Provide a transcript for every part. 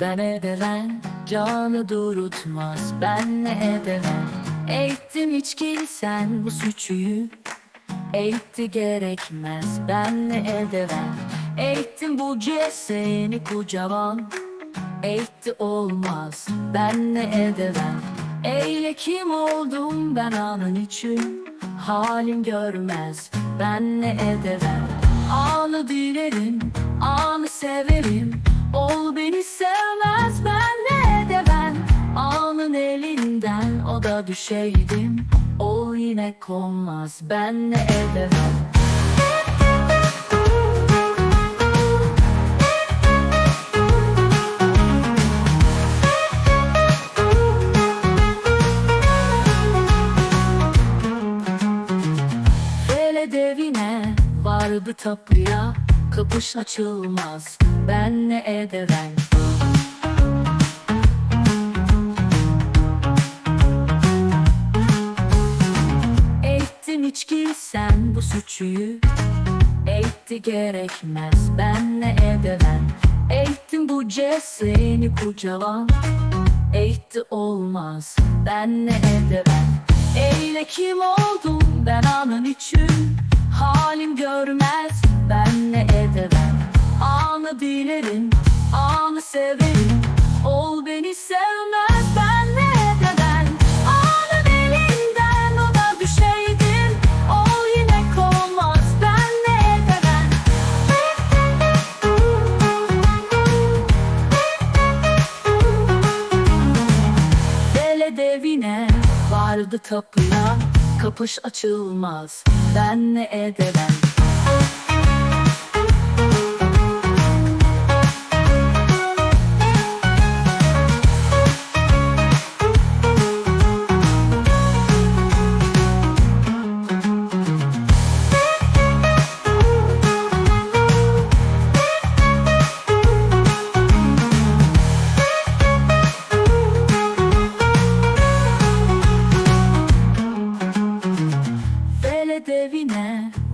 Ben ederen canı durutmaz. Ben ne ederen Eğittim içki sen bu suçuyu Eğitti gerekmez. Ben ne ederen Eğittim bu ceseni kucaman Eğitti olmaz. Ben ne ederen Eyle kim oldum ben anın için? Halim görmez. Ben ne ederen Anı dilerim Anı severim Sevmez Ben ne ederen Anın elinden o da düşeydim. O yine konmaz Ben ne ederen Hele devine vardı tapuya Kapış açılmaz ben ne ederem Eğittim içki sen bu suçuyu. Eğitti gerekmez ben ne ederem Eğittim bu ceseni kucalan Eğitti olmaz ben ne ederem Eyle kim oldum ben anın için Halim görmez ben ne ederem Anı dilerim anı severim vardı tapıya Kapış açılmaz. Ben ne ederem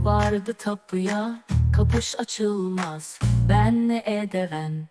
vardı tapıya. Kapış açılmaz. Ben ne ederem